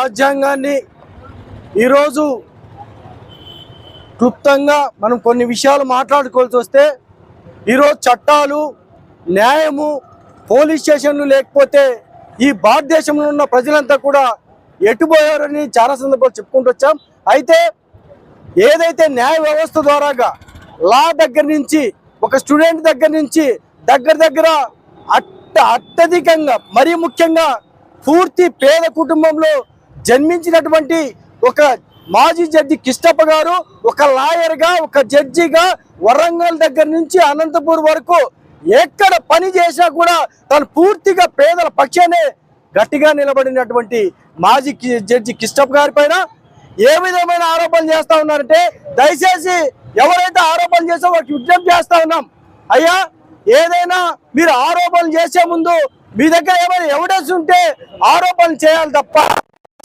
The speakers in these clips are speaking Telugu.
రాజ్యాంగాన్ని ఈరోజు క్లుప్తంగా మనం కొన్ని విషయాలు మాట్లాడుకోవాల్సి వస్తే ఈరోజు చట్టాలు న్యాయము పోలీస్ స్టేషన్లు లేకపోతే ఈ భారతదేశంలో ఉన్న ప్రజలంతా కూడా ఎటుపోయారని చాలా సందర్భాలు చెప్పుకుంటూ వచ్చాం. అయితే ఏదైతే న్యాయ వ్యవస్థ ద్వారాగా లా దగ్గర నుంచి ఒక స్టూడెంట్ దగ్గర నుంచి దగ్గర దగ్గర అట్ట అత్యధికంగా మరీ ముఖ్యంగా పూర్తి పేద కుటుంబంలో జన్మించినటువంటి ఒక మాజీ జడ్జి కిష్టప్ప గారు ఒక లాయర్గా ఒక జడ్జిగా వరంగల్ దగ్గర నుంచి అనంతపూర్ వరకు ఎక్కడ పని చేసినా కూడా తను పూర్తిగా పేదల పక్షానే గట్టిగా నిలబడినటువంటి మాజీ జడ్జి కిష్టప్ప గారి పైన ఏ విధమైన ఆరోపణలు చేస్తా ఉన్నారంటే దయచేసి ఎవరైతే ఆరోపణలు చేసో వారికి విజ్ఞప్తి చేస్తా ఉన్నాం. అయ్యా ఏదైనా మీరు ఆరోపణలు చేసే ముందు మీ దగ్గర ఏమైనా ఎవిడెన్స్ ఉంటే ఆరోపణలు చేయాలి తప్ప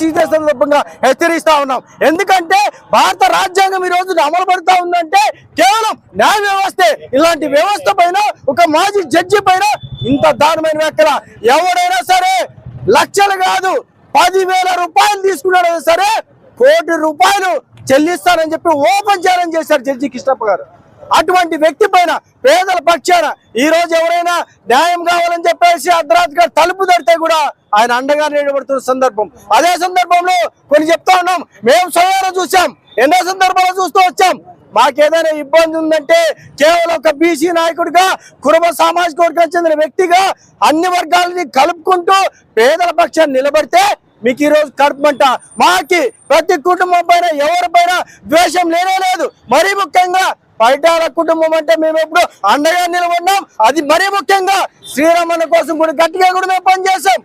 సందర్భంగా హెచ్చరిస్తా ఉన్నాం. ఎందుకంటే భారత రాజ్యాంగం ఈ రోజు అమలు పడుతూ ఉందంటే కేవలం న్యాయ వ్యవస్థే. ఇలాంటి వ్యవస్థ పైన ఒక మాజీ జడ్జి పైన ఇంత దారుణమైన వ్యాఖ్యల. ఎవడైనా సరే లక్షలు కాదు పదివేల రూపాయలు తీసుకున్నాడైనా సరే కోటి రూపాయలు చెల్లిస్తానని చెప్పి ఓపెన్ చేయాలని చేశారు జడ్జి కృష్ణప్ప గారు. అటువంటి వ్యక్తి పైన పేదల పక్షాన ఈ రోజు ఎవరైనా న్యాయం కావాలని చెప్పేసి అర్ధరాత్రిగా తలుపు తడితే కూడా ఆయన అండగా నిలబడుతున్న సందర్భం. అదే సందర్భంలో కొన్ని చెప్తా ఉన్నాం. మేము స్వయాన చూసాం ఎన్నో సందర్భాలు చూస్తూ వచ్చాం. మాకేదైనా ఇబ్బంది ఉందంటే కేవలం ఒక బీసీ నాయకుడిగా కుటుంబ సామాజిక వర్గానికి చెందిన వ్యక్తిగా అన్ని వర్గాలని కలుపుకుంటూ పేదల పక్షాన్ని నిలబడితే మీకు ఈరోజు రోజు కడుపుమంట మాకి ప్రతి కుటుంబం పైన ఎవరిపైన ద్వేషం లేనే లేదు. మరీ ముఖ్యంగా పైటాల కుటుంబం అంటే మేము ఎప్పుడు అండగా నిలబడినాం. అది మరీ ముఖ్యంగా శ్రీరామన్న కోసం కూడా గట్టిగా కూడా మేము పనిచేసాం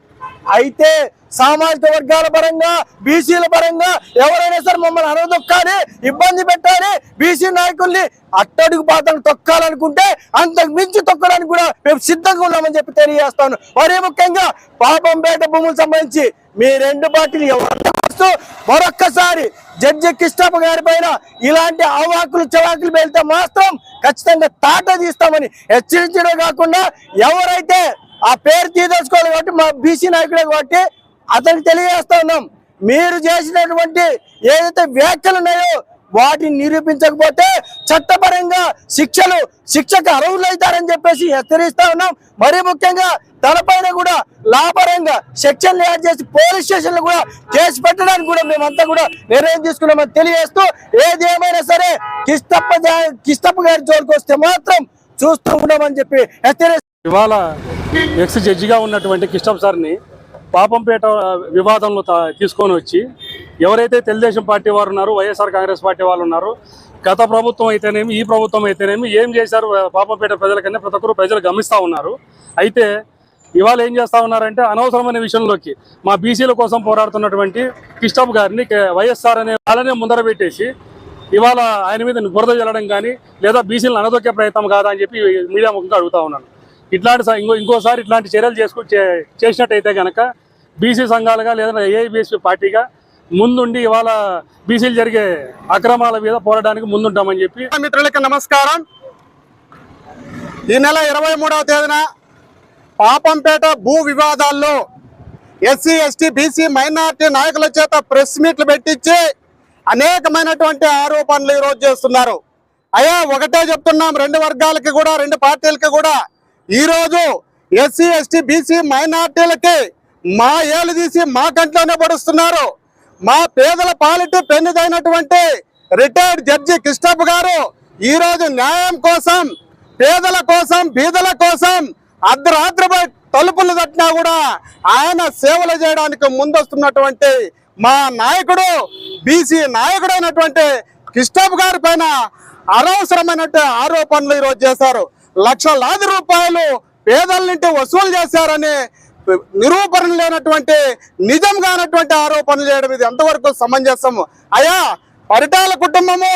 అయితే సామాజిక వర్గాల పరంగా బీసీల పరంగా ఎవరైనా సరే మమ్మల్ని అనదొక్కాలి ఇబ్బంది పెట్టాలి బీసీ నాయకుల్ని అట్టడుగు పాత్రను తొక్కాలనుకుంటే అంతకు మించి తొక్కడానికి కూడా మేము సిద్ధంగా ఉన్నామని చెప్పి తెలియజేస్తాను. మరీ ముఖ్యంగా పాపంపేట భూములకు సంబంధించి మీ రెండు పార్టీలు ఎవరు మరొక్కసారి జడ్జి కిష్టప్ప గారి పైన ఇలాంటి అవాకులు చవాకులు వెళ్తే మాత్రం ఖచ్చితంగా తాట తీస్తామని హెచ్చరించడం కాకుండా ఎవరైతే ఆ పేరు తీదోచుకోవాలి కాబట్టి మా బీసీ నాయకుడే కాబట్టి అతనికి తెలియజేస్తా ఉన్నాం. మీరు చేసినటువంటి ఏదైతే వ్యాఖ్యలు ఉన్నాయో వాటిని నిరూపించకపోతే చట్టపరంగా శిక్షలు శిక్షకు అర్హులవుతారని చెప్పేసి హెచ్చరిస్తా ఉన్నాం. మరీ ముఖ్యంగా తనపైన కూడా లాభరంగా సెక్షన్లు యాడ్ చేసి పోలీస్ స్టేషన్లు కూడా కేసు పెట్టడానికి కూడా మేమంతా కూడా నిర్ణయం తీసుకున్నామని తెలియజేస్తూ ఏది ఏమైనా సరే కిష్టప్ప కిస్తప్ప కిష్టప్ప గారి జోలికి వస్తే మాత్రం చూస్తూ ఉన్నామని చెప్పి హెచ్చరిస్తూ ఇవాళ ఎక్స్ జడ్జిగా ఉన్నటువంటి కిష్టం సార్ని పాపంపేట వివాదంలో తా- తీసుకొని వచ్చి ఎవరైతే తెలుగుదేశం పార్టీ వారు ఉన్నారు వైఎస్ఆర్ కాంగ్రెస్ పార్టీ వాళ్ళు ఉన్నారు గత ప్రభుత్వం అయితేనేమి ఈ ప్రభుత్వం అయితేనేమి ఏం చేశారు పాపంపేట ప్రజలకన్నా ప్రతి ఒక్కరు ప్రజలు గమనిస్తూ ఉన్నారు. అయితే ఇవాళ ఏం చేస్తా ఉన్నారంటే అనవసరమైన విషయంలోకి మా బీసీల కోసం పోరాడుతున్నటువంటి కిష్టప్ గారిని వైఎస్ఆర్ అనే వాళ్ళనే ముందర పెట్టేసి ఇవాళ ఆయన మీద బురద జల్లడం కానీ లేదా బీసీలను అనదొక్కే ప్రయత్నం కాదా అని చెప్పి మీడియా ముఖంగా అడుగుతా ఉన్నాను. ఇట్లాంటి ఇంకో ఇంకోసారి ఇట్లాంటి చర్యలు చేసుకు చేసినట్టయితే కనుక బీసీ సంఘాలుగా లేదా ఏఐబీసీ పార్టీగా ముందుండి ఇవాళ బీసీలు జరిగే అక్రమాల మీద పోరాటానికి ముందుంటామని చెప్పి మిత్రులకి నమస్కారం. ఈ నెల ఇరవై మూడవ తేదీన పాపంపేట భూ వివాదాల్లో ఎస్సీ ఎస్టీ బీసీ మైనార్టీ నాయకుల చేత ప్రెస్ మీట్లు పెట్టించి అనేకమైనటువంటి ఆరోపణలు ఈరోజు చేస్తున్నారు. అయ్యా ఒకటే చెప్తున్నాం రెండు వర్గాలకి కూడా రెండు పార్టీలకి కూడా ఈరోజు ఎస్సీ ఎస్టీ బీసీ మైనార్టీలకి మా ఏలు తీసి మా కంట్లోనే పడుస్తున్నారు. మా పేదల పాలిటి పెన్నుదైనటువంటి రిటైర్డ్ జడ్జి కృష్ణప్ప గారు ఈరోజు న్యాయం కోసం పేదల కోసం బీదల కోసం అర్ధరాత్రిపై తలుపులు తట్టినా కూడా ఆయన సేవలు చేయడానికి ముందొస్తున్నటువంటి మా నాయకుడు బీసీ నాయకుడైనటువంటి కృష్ణప్ప గారి పైన అనవసరమైనటువంటి ఆరోపణలు ఈరోజు చేశారు. లక్షలాది రూపాయలు పేదల నుండి వసూలు చేశారనే నిరూపణ లేనటువంటి నిజం కానటువంటి ఆరోపణలు చేయడం ఇది ఎంతవరకు సమంజసము? అయ్యా పరిటాల కుటుంబము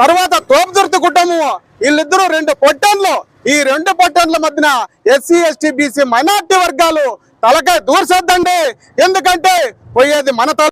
తర్వాత తోపుదుర్తి కుటుంబము వీళ్ళిద్దరూ రెండు పొట్టన్లు. ఈ రెండు పొట్టన్ల మధ్యన ఎస్సీ ఎస్టీ బీసీ మైనార్టీ వర్గాలు తలకాయ దూర్చొద్దండి. ఎందుకంటే పోయేది మన తల